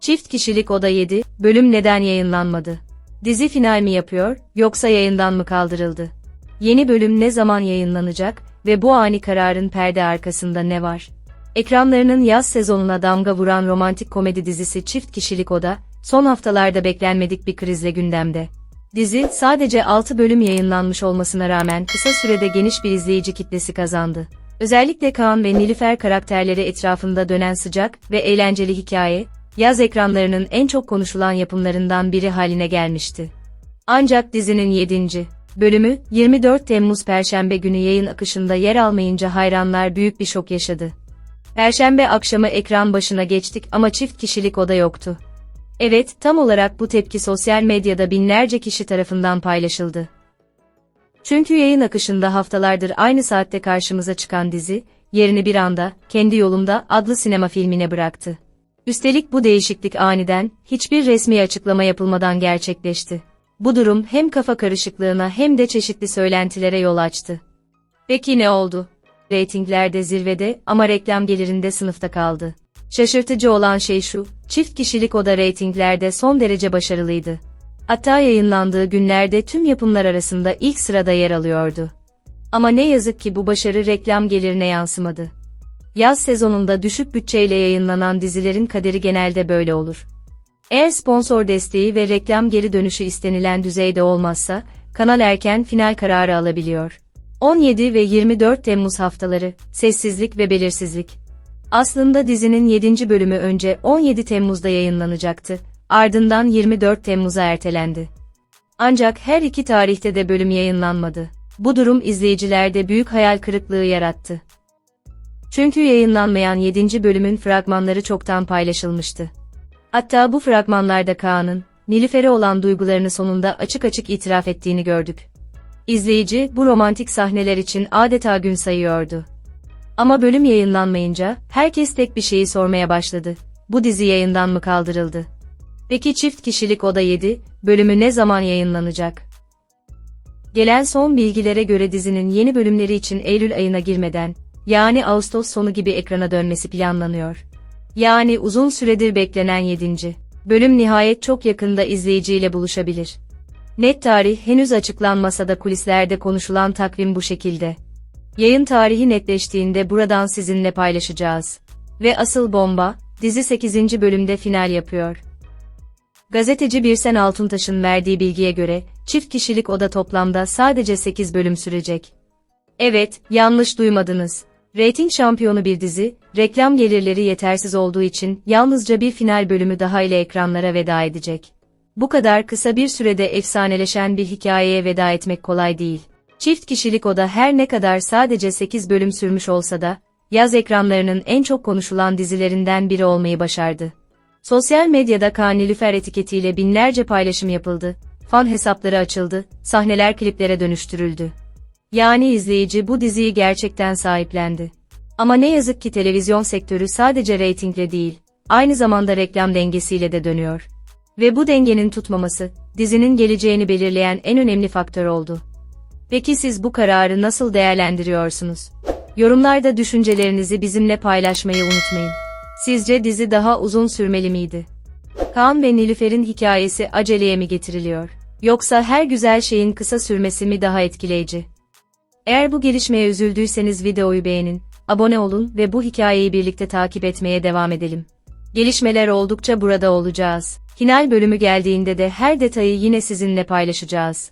Çift kişilik oda 7, bölüm neden yayınlanmadı? Dizi final mi yapıyor, yoksa yayından mı kaldırıldı? Yeni bölüm ne zaman yayınlanacak ve bu ani kararın perde arkasında ne var? Ekranlarının yaz sezonuna damga vuran romantik komedi dizisi Çift Kişilik Oda, son haftalarda beklenmedik bir krizle gündemde. Dizi, sadece 6 bölüm yayınlanmış olmasına rağmen kısa sürede geniş bir izleyici kitlesi kazandı. Özellikle Kaan ve Nilüfer karakterleri etrafında dönen sıcak ve eğlenceli hikaye, yaz ekranlarının en çok konuşulan yapımlarından biri haline gelmişti. Ancak dizinin 7. bölümü 24 Temmuz Perşembe günü yayın akışında yer almayınca hayranlar büyük bir şok yaşadı. Perşembe akşamı ekran başına geçtik ama çift kişilik oda yoktu. Evet, tam olarak bu tepki sosyal medyada binlerce kişi tarafından paylaşıldı. Çünkü yayın akışında haftalardır aynı saatte karşımıza çıkan dizi, yerini bir anda, kendi yolumda adlı sinema filmine bıraktı. Üstelik bu değişiklik aniden, hiçbir resmi açıklama yapılmadan gerçekleşti. Bu durum hem kafa karışıklığına hem de çeşitli söylentilere yol açtı. Peki ne oldu? Reytinglerde zirvede ama reklam gelirinde sınıfta kaldı. Şaşırtıcı olan şey şu, çift kişilik oda reytinglerde son derece başarılıydı. Hatta yayınlandığı günlerde tüm yapımlar arasında ilk sırada yer alıyordu. Ama ne yazık ki bu başarı reklam gelirine yansımadı. Yaz sezonunda düşük bütçeyle yayınlanan dizilerin kaderi genelde böyle olur. Eğer sponsor desteği ve reklam geri dönüşü istenilen düzeyde olmazsa, kanal erken final kararı alabiliyor. 17 ve 24 Temmuz haftaları, sessizlik ve belirsizlik. Aslında dizinin 7. bölümü önce 17 Temmuz'da yayınlanacaktı, ardından 24 Temmuz'a ertelendi. Ancak her iki tarihte de bölüm yayınlanmadı. Bu durum izleyicilerde büyük hayal kırıklığı yarattı. Çünkü yayınlanmayan 7. bölümün fragmanları çoktan paylaşılmıştı. Hatta bu fragmanlarda Kaan'ın, Nilüfer'e olan duygularını sonunda açık açık itiraf ettiğini gördük. İzleyici, bu romantik sahneler için adeta gün sayıyordu. Ama bölüm yayınlanmayınca, herkes tek bir şeyi sormaya başladı. Bu dizi yayından mı kaldırıldı? Peki çift kişilik oda 7, bölümü ne zaman yayınlanacak? Gelen son bilgilere göre dizinin yeni bölümleri için Eylül ayına girmeden, yani Ağustos sonu gibi ekrana dönmesi planlanıyor. Yani uzun süredir beklenen 7. bölüm nihayet çok yakında izleyiciyle buluşabilir. Net tarih henüz açıklanmasa da kulislerde konuşulan takvim bu şekilde. Yayın tarihi netleştiğinde buradan sizinle paylaşacağız. Ve asıl bomba, dizi 8. bölümde final yapıyor. Gazeteci Birsen Altuntaş'ın verdiği bilgiye göre, çift kişilik oda toplamda sadece 8 bölüm sürecek. Evet, yanlış duymadınız. Rating şampiyonu bir dizi, reklam gelirleri yetersiz olduğu için yalnızca bir final bölümü daha ile ekranlara veda edecek. Bu kadar kısa bir sürede efsaneleşen bir hikayeye veda etmek kolay değil. Çift kişilik oda her ne kadar sadece 8 bölüm sürmüş olsa da, yaz ekranlarının en çok konuşulan dizilerinden biri olmayı başardı. Sosyal medyada Kaan Nilüfer etiketiyle binlerce paylaşım yapıldı, fan hesapları açıldı, sahneler kliplere dönüştürüldü. Yani izleyici bu diziyi gerçekten sahiplendi. Ama ne yazık ki televizyon sektörü sadece reytingle değil, aynı zamanda reklam dengesiyle de dönüyor. Ve bu dengenin tutmaması, dizinin geleceğini belirleyen en önemli faktör oldu. Peki siz bu kararı nasıl değerlendiriyorsunuz? Yorumlarda düşüncelerinizi bizimle paylaşmayı unutmayın. Sizce dizi daha uzun sürmeli miydi? Kaan ve Nilüfer'in hikayesi aceleye mi getiriliyor? Yoksa her güzel şeyin kısa sürmesi mi daha etkileyici? Eğer bu gelişmeye üzüldüyseniz videoyu beğenin, abone olun ve bu hikayeyi birlikte takip etmeye devam edelim. Gelişmeler oldukça burada olacağız. Final bölümü geldiğinde de her detayı yine sizinle paylaşacağız.